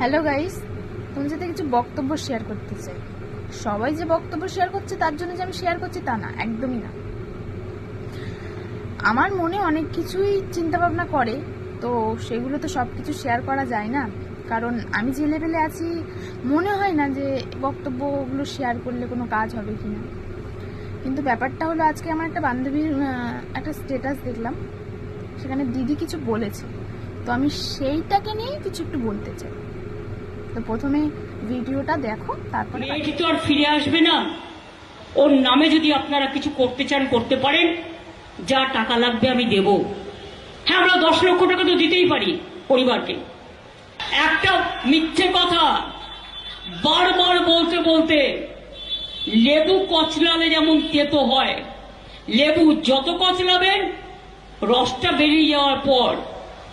Hello guys তুমি সাথে কিছু বক্তব্য শেয়ার করতে চাই। সবাই যে বক্তব্য শেয়ার করছে, তার জন্য যে আমি শেয়ার করছি তা না, একদমই না। আমার মনে অনেক কিছুই চিন্তা ভাবনা করে, তো সেগুলো তো সব কিছু শেয়ার করা যায় না। কারণ আমি যে লেভেলে আছি, মনে হয় না যে বক্তব্যগুলো শেয়ার করলে কোনো কাজ হবে কি না কিন্তু ব্যাপারটা হলো, আজকে আমার একটা বান্ধবীর একটা স্টেটাস দেখলাম। সেখানে দিদি কিছু বলেছে। তো আমি সেইটাকে নিয়েই কিছু একটু বলতে চাই। তো প্রথমে ভিডিওটা দেখো, তারপরে মেয়েটি তো আর ফিরে আসবে না। ওর নামে যদি আপনারা কিছু করতে চান, করতে পারেন। যা টাকা লাগবে আমি দেব। হ্যাঁ আমরা দশ লক্ষ টাকা তো দিতেই পারি পরিবারকে। একটা মিথ্যে কথা। বারবার বলতে বলতে লেবু কচলালে যেমন তেতো হয়, লেবু যত কচলাবেন, রসটা বেরিয়ে যাওয়ার পর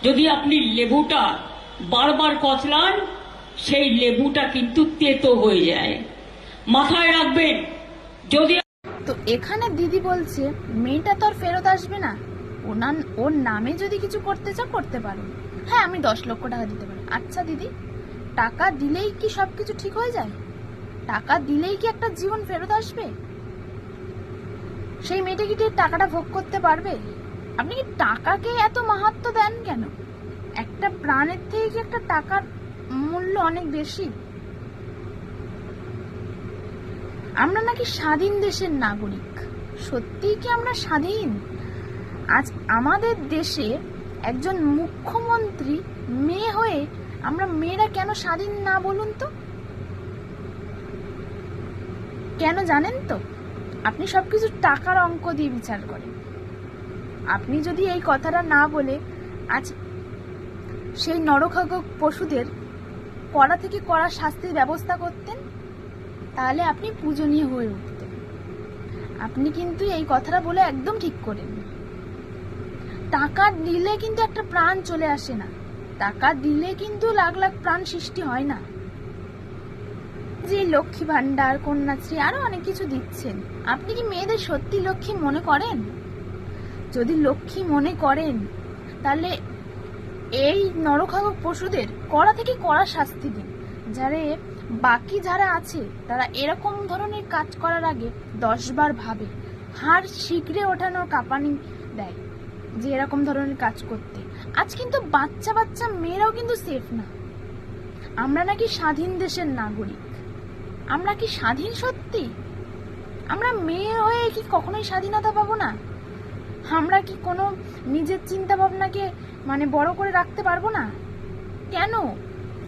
যদি আপনি লেবুটা বারবার কচলান সেই লেবুটা কিন্তু তেতো হয়ে যায়। মাথায় রাখবেন, যদি তো এখানে দিদি বলছে, মেয়েটা তো আর ফেরত আসবে না। ওনার ওর নামে যদি কিছু করতে চাও, করতে পারো। হ্যাঁ আমি দশ লক্ষ টাকা দিতে পারি। আচ্ছা দিদি, টাকা দিলেই কি সব কিছু ঠিক হয়ে যায়? টাকা দিলেই কি একটা জীবন ফেরত আসবে? সেই মেয়েটা কি টাকাটা ভোগ করতে পারবে? আপনি কি টাকাকে এত মাহাত্ম দেন কেন? একটা প্রাণের থেকে কি একটা টাকার মূল্য অনেক বেশি। আমরা নাকি স্বাধীন দেশের নাগরিক। সত্যিই কি আমরা স্বাধীন? আজ আমাদের দেশে একজন মুখ্যমন্ত্রী মেয়ে হয়ে আমরা মেয়েরা কেন স্বাধীন না বলুন তো? কেন জানেন তো? আপনি সবকিছু টাকার অঙ্ক দিয়ে বিচার করেন। আপনি যদি এই কথাটা না বলে আজ সেই নরখাগ পশুদের কড়া থেকে কড়া শাস্তির ব্যবস্থা করতেন, তাহলে আপনি পূজনীয় হয়ে উঠতেন। আপনি কিন্তু এই কথাটা বলে একদম ঠিক করেন। টাকা দিলে কিন্তু একটা প্রাণ চলে আসে না। টাকা দিলে কিন্তু লাখ লাখ প্রাণ সৃষ্টি হয় না। যে লক্ষ্মী ভান্ডার কন্যাশ্রী, আরও অনেক কিছু দিচ্ছেন। আপনি কি মেয়েদের সত্যি লক্ষ্মী মনে করেন? যদি লক্ষ্মী মনে করেন, তাহলে এই নরখাগক পশুদের কড়া থেকে কড়া শাস্তি দিন। যারে বাকি যারা আছে, তারা এরকম ধরনের কাজ করার আগে দশবার ভাবে, হাড় শিগড়ে ওঠানোর কাঁপানি দেয় যে এরকম ধরনের কাজ করতে। আজ কিন্তু বাচ্চা বাচ্চা মেয়েরাও কিন্তু সেফ না। আমরা নাকি স্বাধীন দেশের নাগরিক। আমরা কি স্বাধীন সত্যি? আমরা মেয়ে হয়ে কি কখনোই স্বাধীনতা পাবো না? আমরা কি কোনো নিজের চিন্তা ভাবনাকে মানে বড় করে রাখতে পারব না? কেন?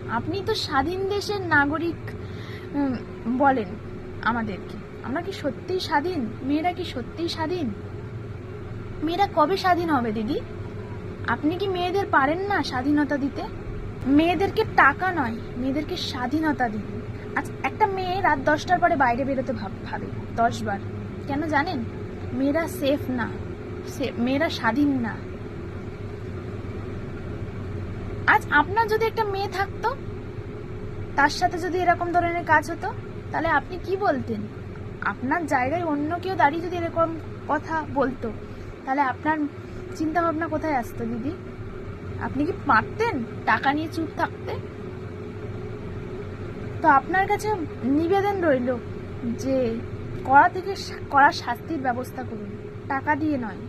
আপনি তো স্বাধীন দেশের নাগরিক বলেন আমাদেরকে। আমরা কি সত্যিই স্বাধীন? মেয়েরা কি সত্যিই স্বাধীন? মেয়েরা কবে স্বাধীন হবে, দিদি? আপনি কি মেয়েদের পারেন না স্বাধীনতা দিতে? মেয়েদেরকে টাকা নয়, মেয়েদেরকে স্বাধীনতা দিন। আজ একটা মেয়ে রাত দশটার পরে বাইরে বেরোতে ভাব- দশবার। কেন জানেন? মেয়েরা সেফ না। মেয়েরা স্বাধীন না। আজ আপনার যদি একটা মেয়ে থাকতো, তার সাথে যদি এরকম ধরনের কাজ হতো, তাহলে আপনি কি বলতেন? আপনার জায়গায় অন্য কেউ দাঁড়িয়ে যদি এরকম কথা বলতো, তাহলে আপনার চিন্তা ভাবনা কোথায় আসতো দিদি? আপনি কি পারতেন টাকা নিয়ে চুপ থাকতে? তো আপনার কাছে নিবেদন রইল যে কড়া থেকে কড়া শাস্তির ব্যবস্থা করুন। টাকা দিয়ে নয়।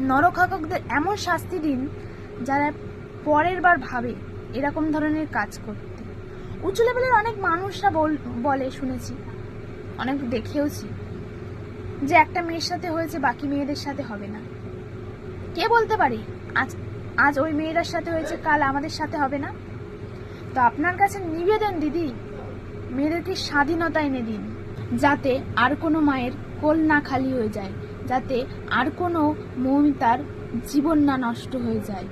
নরখাগকদের এমন শাস্তি দিন যারা পরের বার ভাবে এরকম ধরনের কাজ করতে। উঁচু লেভেলের অনেক মানুষরা বল- শুনেছি, অনেক দেখেওছি যে একটা মেয়ের সাথে হয়েছে, বাকি মেয়েদের সাথে হবে না। কে বলতে পারে? আজ আজ ওই মেয়েটার সাথে হয়েছে, কাল আমাদের সাথে হবে না? তো আপনার কাছে নিবেদন দিদি, মেয়েদেরকে স্বাধীনতা এনে দিন, যাতে আর কোনো মায়ের কোল না খালি হয়ে যায়। যাতে আর কোনো মৌমিতার জীবন না নষ্ট হয়ে যায়,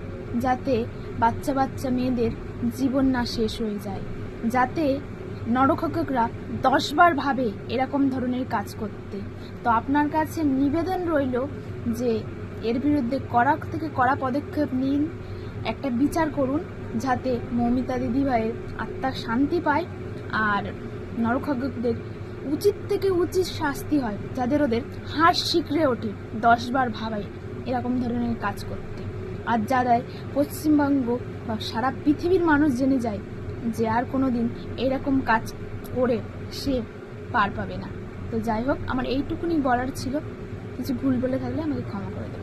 যাতে বাচ্চা বাচ্চা মেয়েদের জীবন না শেষ হয়ে যায়, যাতে নরখকরা দশবার ভাবে এরকম ধরনের কাজ করতে। তো আপনার কাছে নিবেদন রইল যে এর বিরুদ্ধে কড়া থেকে কড়া পদক্ষেপ নিন, একটা বিচার করুন, যাতে মৌমিতা দিদিভাইয়ের আত্মার শান্তি পায় আর নরখাগকদের উচিত থেকে উচিত শাস্তি হয়, যাদের ওদের হাড় শিকড়ে ওঠে, দশবার ভাবাই এরকম ধরনের কাজ করতে। আর যারা পশ্চিমবঙ্গ বা সারা পৃথিবীর মানুষ জেনে যায় যে আর কোনো দিন এরকম কাজ করে সে পার পাবে না। তো যাই হোক, আমার এইটুকুনি বলার ছিল। কিছু ভুল বলে থাকলে আমাকে ক্ষমা করে দেবেন।